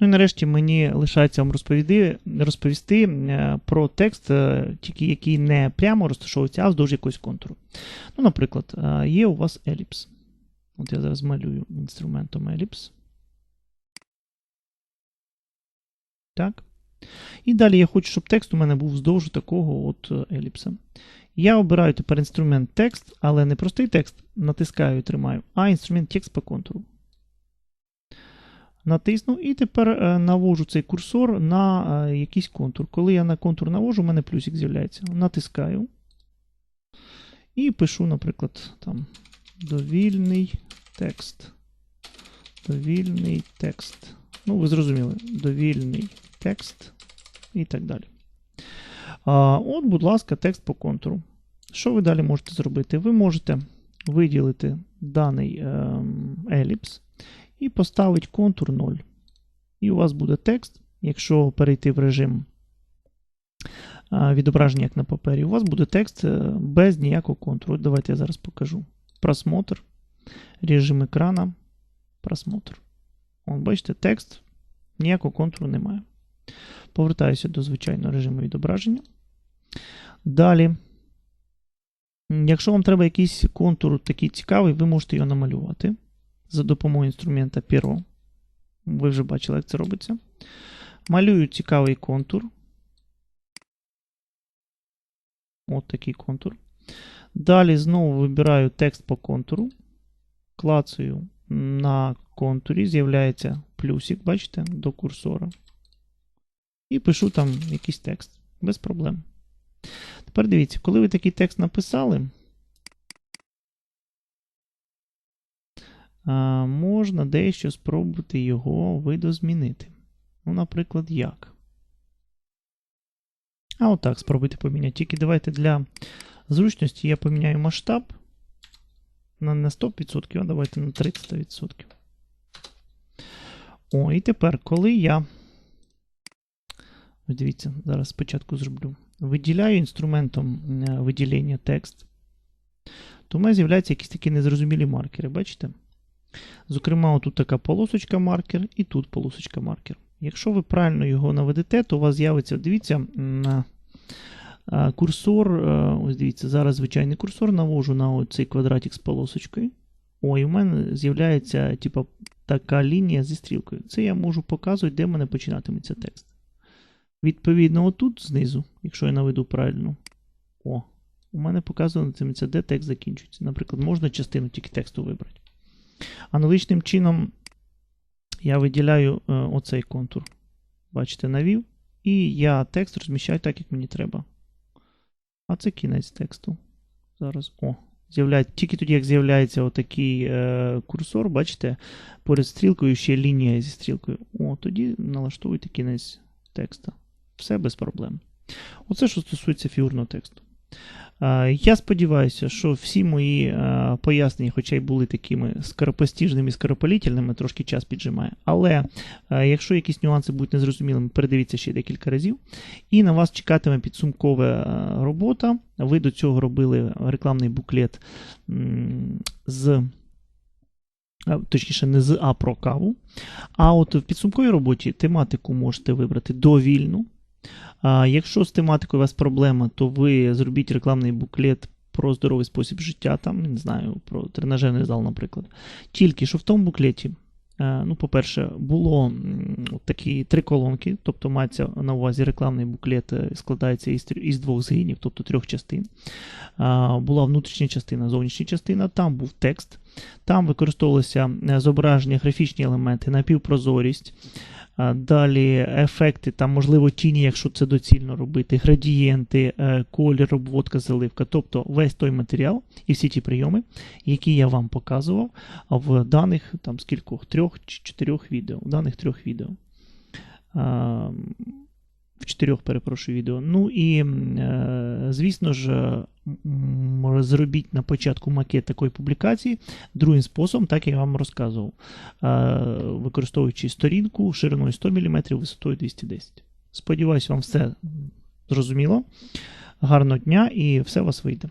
Ну і нарешті мені лишається вам розповісти, розповісти е, про текст, е, тільки який не прямо розташовується, а вздовж якогось контуру. Ну, наприклад, е, є у вас еліпс. От я зараз малюю інструментом еліпс. Так. І далі я хочу, щоб текст у мене був вздовж такого от еліпса. Я обираю тепер інструмент текст, але не простий текст, натискаю і тримаю, а інструмент текст по контуру. Натисну і тепер е, навожу цей курсор на е, якийсь контур. Коли я на контур навожу, у мене плюсик з'являється. Натискаю. І пишу, наприклад, там довільний текст. Довільний текст. Ну, ви зрозуміли, довільний текст і так далі. А, От, будь ласка, текст по контуру. Що ви далі можете зробити? Ви можете виділити даний ем, еліпс і поставити контур 0. І у вас буде текст. Якщо перейти в режим відображення, як на папері, у вас буде текст е, без ніякого контуру. Давайте я зараз покажу. Просмотр, режим екрана, просмотр. От, бачите, текст, ніякого контуру немає. Повертаюся до звичайного режиму відображення. Далі, якщо вам треба якийсь контур такий цікавий, ви можете його намалювати за допомогою інструмента Перо. Ви вже бачили, як це робиться. Малюю цікавий контур. От такий контур. Далі знову вибираю текст по контуру. Клацаю на контурі, з'являється плюсик, бачите, до курсора. І пишу там якийсь текст. Без проблем. Тепер дивіться, коли ви такий текст написали, можна дещо спробувати його видозмінити. Ну, наприклад, як? А отак спробуйте поміняти. Тільки давайте для зручності я поміняю масштаб на не 100%, а давайте на 300%. О, і тепер, коли я. Ось дивіться, зараз спочатку зроблю. Виділяю інструментом е, виділення текст, то у мене з'являються якісь такі незрозумілі маркери, бачите? Зокрема, тут така полосочка маркер і тут полосочка маркер. Якщо ви правильно його наведете, то у вас з'явиться, дивіться, на курсор. Ось дивіться, зараз звичайний курсор навожу на цей квадратик з полосочкою. Ой, у мене з'являється типу, така лінія зі стрілкою. Це я можу показувати, де в мене починатиметься текст. Відповідно, отут знизу, якщо я наведу правильно, о, у мене показуватиметься, де текст закінчується. Наприклад, можна частину тільки тексту вибрати. Аналогічним чином я виділяю е, оцей контур. Бачите, навів. І я текст розміщаю так, як мені треба. А це кінець тексту. Зараз. О, з'являється. Тільки тоді, як з'являється отакий е, курсор, бачите, поряд стрілкою ще лінія зі стрілкою. О, тоді налаштовуйте кінець текста. Все без проблем. Оце, що стосується фігурного тексту. Я сподіваюся, що всі мої пояснення, хоча й були такими скоропостіжними, скоропалітельними, трошки час піджимає. Але якщо якісь нюанси будуть незрозумілими, передивіться ще декілька разів. І на вас чекатиме підсумкова робота. Ви до цього робили рекламний буклет з. Точніше, не з А про каву. А от в підсумковій роботі тематику можете вибрати довільну. А Якщо з тематикою у вас проблема, то ви зробіть рекламний буклет про здоровий спосіб життя, там, не знаю, про тренажерний зал, наприклад. Тільки що в тому буклеті, е, ну, по-перше, було такі три колонки, тобто мається на увазі рекламний буклет е, складається із із двох згинів, тобто трьох частин. Була внутрішня частина, зовнішня частина, там був текст, там використовувалися е, зображення, графічні елементи, напівпрозорість. Далі ефекти, там, можливо, тіні, якщо це доцільно робити, градієнти, е, колір, обводка, заливка. Тобто весь той матеріал і всі ті прийоми, які я вам показував в даних там скількох трьох чи чотирьох відео. В даних трьох відео в чотирьох, перепрошую, відео. Ну і, е, звісно ж, зробіть на початку макет такої публікації другим способом, так я вам розказував, е, використовуючи сторінку шириною 100 мм, висотою 210 Сподіваюсь, вам все зрозуміло. Гарного дня і все у вас вийде.